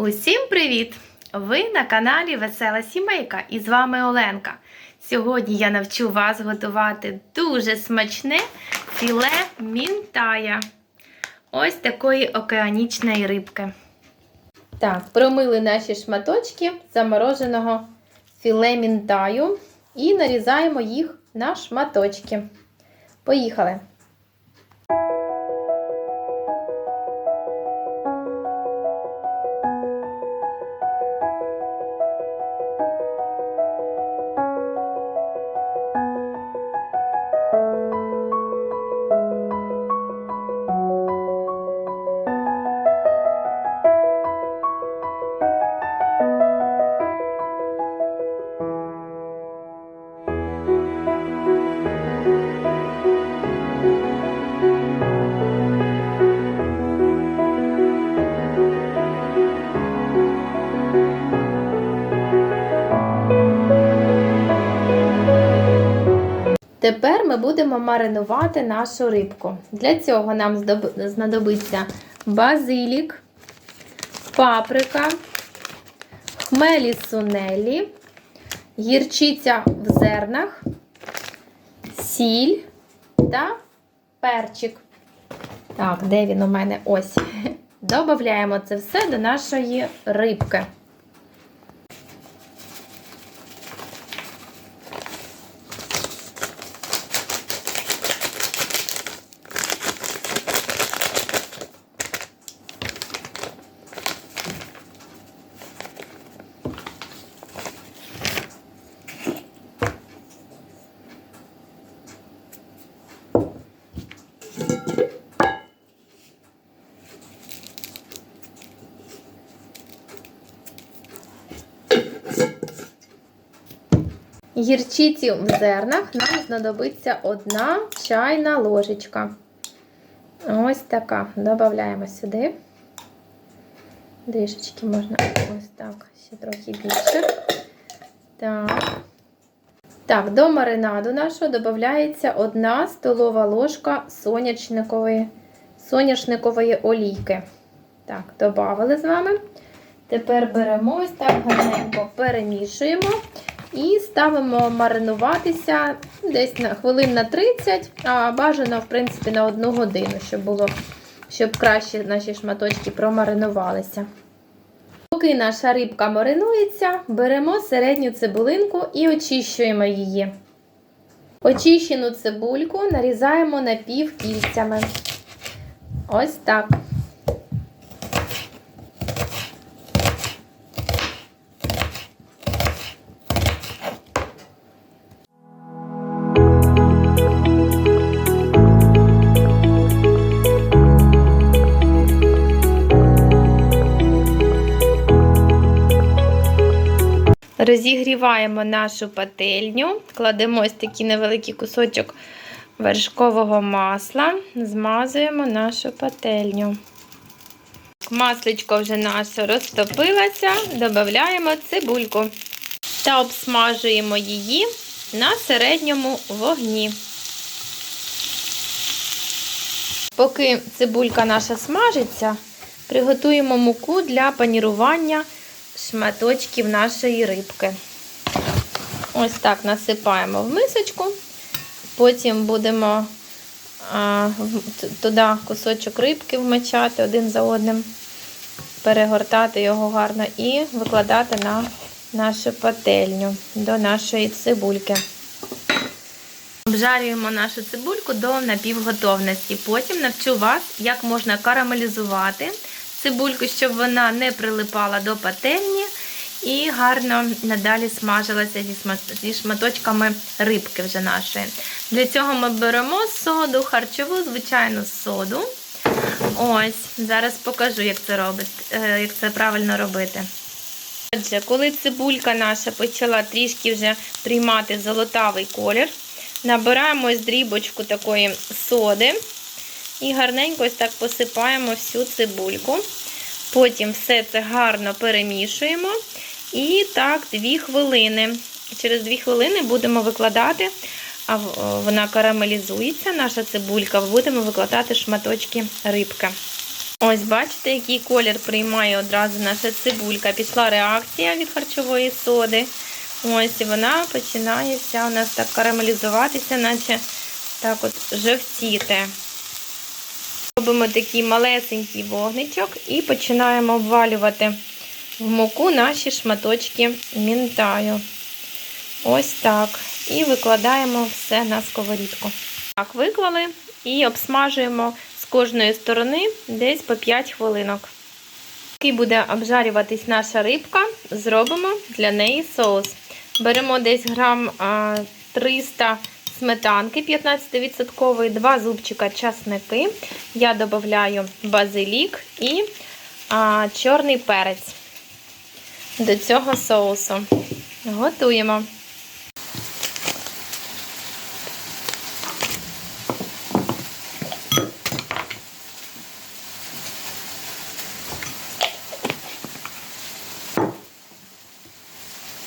Усім привіт! Ви на каналі Весела Сімейка і з вами Оленка. Сьогодні я навчу вас готувати дуже смачне філе мінтая. Ось такої океанічної рибки. Так, промили наші шматочки замороженого філе мінтаю і нарізаємо їх на шматочки. Поїхали! Тепер ми будемо маринувати нашу рибку. Для цього нам знадобиться базилік, паприка, хмелі сунелі, гірчиця в зернах, сіль та перчик. Так, де він у мене? Ось. Добавляємо це все до нашої рибки. Гірчиці в зернах нам знадобиться одна чайна ложечка. Ось така. Додаємо сюди. Трішечки можна ось так, ще трохи більше. Так. Так, до маринаду нашого додається одна столова ложка соняшникової, соняшникової олійки. Так, додали з вами. Тепер беремо ось так гарненько перемішуємо. І ставимо маринуватися десь на хвилин на 30, а бажано, в принципі, на 1 годину, щоб було, щоб краще наші шматочки промаринувалися. Поки наша рибка маринується, беремо середню цибулинку і очищуємо її. Очищену цибульку нарізаємо напівкільцями. Ось так. Розігріваємо нашу пательню, кладемо ось такий невеликий кусочок вершкового масла, змазуємо нашу пательню. Масличко вже наше розтопилося, додаємо цибульку та обсмажуємо її на середньому вогні. Поки цибулька наша смажиться, приготуємо муку для панірування шматочків нашої рибки. Ось так насипаємо в мисочку, потім будемо а, туди кусочок рибки вмочати один за одним, перегортати його гарно і викладати на нашу пательню до нашої цибульки. Обжарюємо нашу цибульку до напівготовності. Потім навчу вас, як можна карамелізувати цибульку, щоб вона не прилипала до пательні і гарно надалі смажилася зі шматочками рибки вже нашої. Для цього ми беремо соду, харчову, звичайну соду. Ось, зараз покажу, як це робити, як це правильно робити. Отже, коли цибулька наша почала трішки вже приймати золотавий колір, набираємо ось дрібочку такої соди. І гарненько ось так посипаємо всю цибульку. Потім все це гарно перемішуємо. І так, 2 хвилини. Через 2 хвилини будемо викладати, а вона карамелізується, наша цибулька, будемо викладати шматочки рибки. Ось, бачите, який колір приймає одразу наша цибулька. Пішла реакція від харчової соди. Ось, вона починає вся у нас так карамелізуватися, наче так от жовтіти. Робимо такий малесенький вогничок і починаємо обвалювати в муку наші шматочки мінтаю. Ось так. І викладаємо все на сковорідку. Так, виклали і обсмажуємо з кожної сторони десь по 5 хвилинок. Поки буде обжарюватись наша рибка, зробимо для неї соус. Беремо десь грам а, 300 сметанки 15%, 2 зубчика часники. Я додаю базилік і а, чорний перець до цього соусу. Готуємо.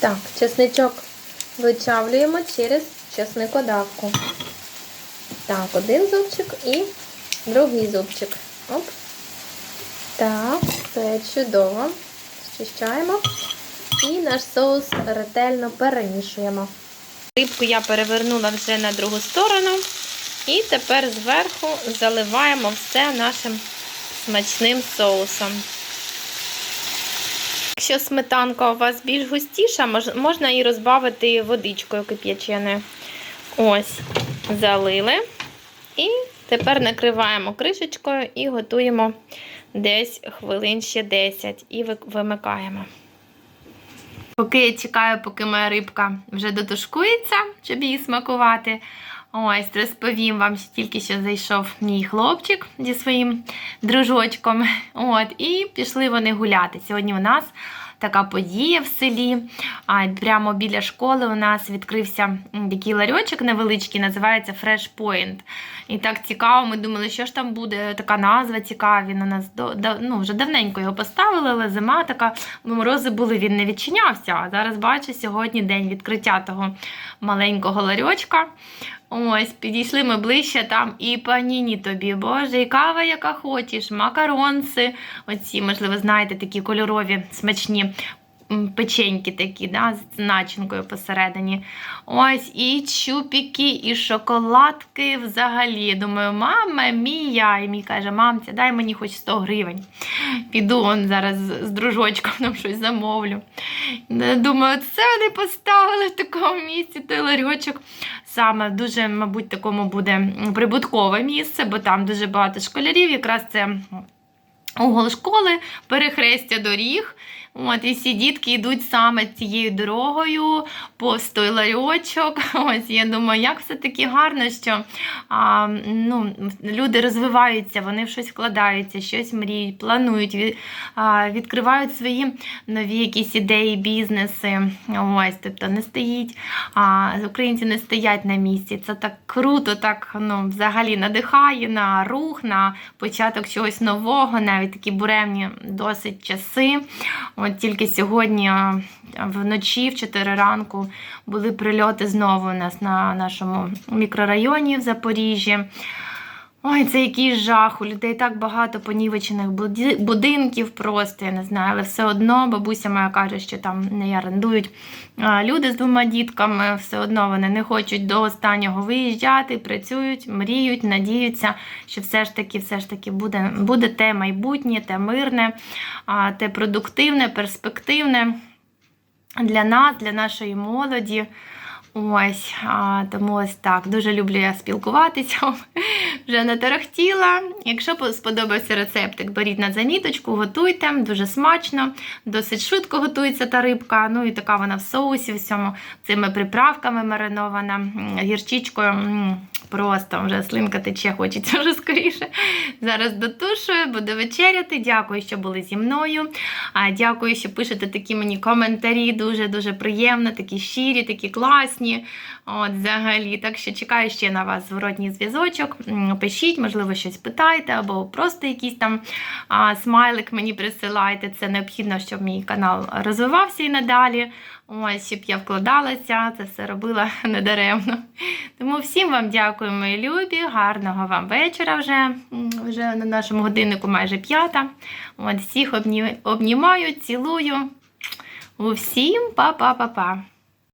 Так, чесничок вичавлюємо через чесникодавку. Так, один зубчик і другий зубчик. Оп. Так, це чудово. Зчищаємо. І наш соус ретельно перемішуємо. Рибку я перевернула вже на другу сторону. І тепер зверху заливаємо все нашим смачним соусом. Якщо сметанка у вас більш густіша, можна і розбавити водичкою кип'яченою. Ось, залили. І тепер накриваємо кришечкою і готуємо десь хвилин ще 10 і вимикаємо. Поки я чекаю, поки моя рибка вже дотушкується, щоб її смакувати. Ось, розповім вам, що тільки що зайшов мій хлопчик зі своїм дружочком. От, І пішли вони гуляти. Сьогодні у нас така подія в селі. А, Прямо біля школи у нас відкрився такий ларьочок невеличкий, називається Fresh Point. І так цікаво, ми думали, що ж там буде, така назва цікава. Він у нас до, до, ну, вже давненько його поставили, але зима така, морози були, він не відчинявся. А зараз бачу, сьогодні день відкриття того маленького ларьочка. Ось, підійшли ми ближче там і паніні тобі, боже, і кава, яка хочеш, макаронси. Оці, можливо, знаєте, такі кольорові, смачні печеньки такі, да, з начинкою посередині. Ось, і чупіки, і шоколадки взагалі. Думаю, мама мія. І мій каже, мамця, дай мені хоч 100 гривень. Піду он зараз з дружочком нам щось замовлю. Думаю, це вони поставили в такому місці той ларьочок. Саме дуже, мабуть, такому буде прибуткове місце, бо там дуже багато школярів. Якраз це угол школи, перехрестя доріг. От, І всі дітки йдуть саме цією дорогою, повз той ларьочок. Ось, Я думаю, як все-таки гарно, що а, ну, люди розвиваються, вони в щось вкладаються, щось мріють, планують, від, а, відкривають свої нові якісь ідеї, бізнеси. Ось, Тобто не стоїть, а, українці не стоять на місці. Це так круто, так ну, взагалі надихає на рух, на початок чогось нового, навіть такі буремні досить часи. От тільки сьогодні вночі, в 4 ранку, були прильоти знову у нас на нашому мікрорайоні в Запоріжжі. Ой, це який жах. У людей так багато понівечених будинків, просто я не знаю, але все одно бабуся моя каже, що там не орендують люди з двома дітками, все одно вони не хочуть до останнього виїжджати, працюють, мріють, надіються, що все ж таки все ж таки буде, буде те майбутнє, те мирне, те продуктивне, перспективне для нас, для нашої молоді. Ось, а, тому ось так. Дуже люблю я спілкуватися. Вже натарахтіла. Якщо сподобався рецептик, беріть на заміточку, готуйте, дуже смачно, досить швидко готується та рибка. Ну і така вона в соусі, всьому цими приправками маринована, гірчичкою. Просто вже слинка тече, хочеться вже скоріше. Зараз дотушую, буду вечеряти. Дякую, що були зі мною. Дякую, що пишете такі мені коментарі. Дуже-дуже приємно, такі щирі, такі класні. От, взагалі. Так що чекаю ще на вас зворотній зв'язочок. Пишіть, можливо, щось питайте, або просто якийсь там а, смайлик мені присилайте. Це необхідно, щоб мій канал розвивався і надалі. Ось, щоб я вкладалася, це все робила недаремно. Тому всім вам Дякую, мої любі. Гарного вам вечора вже. Вже на нашому годиннику майже п'ята. От всіх обні... обнімаю, цілую. Усім па-па-па-па.